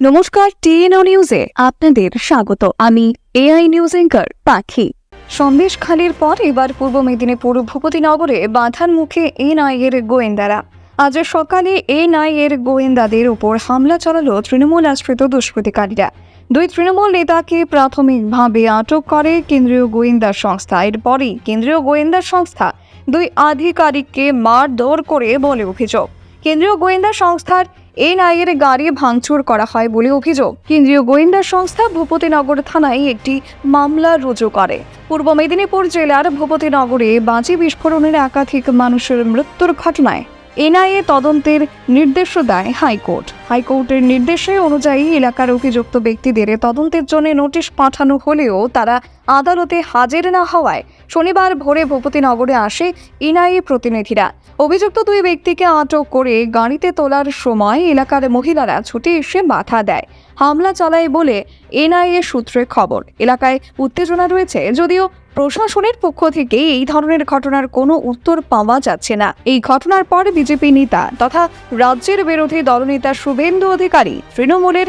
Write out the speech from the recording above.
নমস্কার, টিএনও নিউজে আপনাদের স্বাগত। আমি এআই নিউজ এঙ্কার পাখি। সন্দেশখালির পর এবার পূর্ব মেদিনীপুর ভূপতিনগরে বাধার মুখে এনআই এর গোয়েন্দারা। আজ সকালে এনআই এর গোয়েন্দাদের উপর হামলা চালালো তৃণমূল আশ্রিত দুষ্কৃতিকারীরা। দুই তৃণমূল নেতাকে প্রাথমিকভাবে আটক করে কেন্দ্রীয় গোয়েন্দা সংস্থা। এরপরই কেন্দ্রীয় গোয়েন্দা সংস্থা দুই আধিকারিককে মারধর করে বলে অভিযোগ। কেন্দ্রীয় গোয়েন্দা সংস্থার এনআই এর গাড়ি ভাঙচুর করা হয় বলে অভিযোগ। কেন্দ্রীয় গোয়েন্দা সংস্থা ভূপতিনগর থানায় একটি মামলা রুজু করে। পূর্ব মেদিনীপুর জেলার ভূপতিনগরে বাজি বিস্ফোরণের একাধিক মানুষের মৃত্যুর ঘটনায় এনআইএ তদন্তের নির্দেশ দেয় হাইকোর্ট। হাইকোর্টের নির্দেশে অনুযায়ী এলাকার অভিযুক্ত ব্যক্তিদের তদন্তের জন্য নোটিশ পাঠানো হলেও তারা আদালতে হাজির না হওয়ায় শনিবার ভোরে ভূপতিনগরে আসে এনআইএ প্রতিনিধিরা। অভিযুক্ত দুই ব্যক্তিকে আটক করে গাড়িতে তোলার সময় এলাকার মহিলারা ছুটে এসে বাধা দেয়। হামলা চালায় বলে এনআইএ সূত্রে খবর। এলাকায় উত্তেজনা রয়েছে, যদিও প্রশাসনের পক্ষ থেকে এই ধরনের ঘটনার কোনো উত্তর পাওয়া যাচ্ছে না। এই ঘটনার পর বিজেপি নেতা তথা রাজ্যের বিরোধী দলনেতা শুভেন্দু অধিকারী তৃণমূলের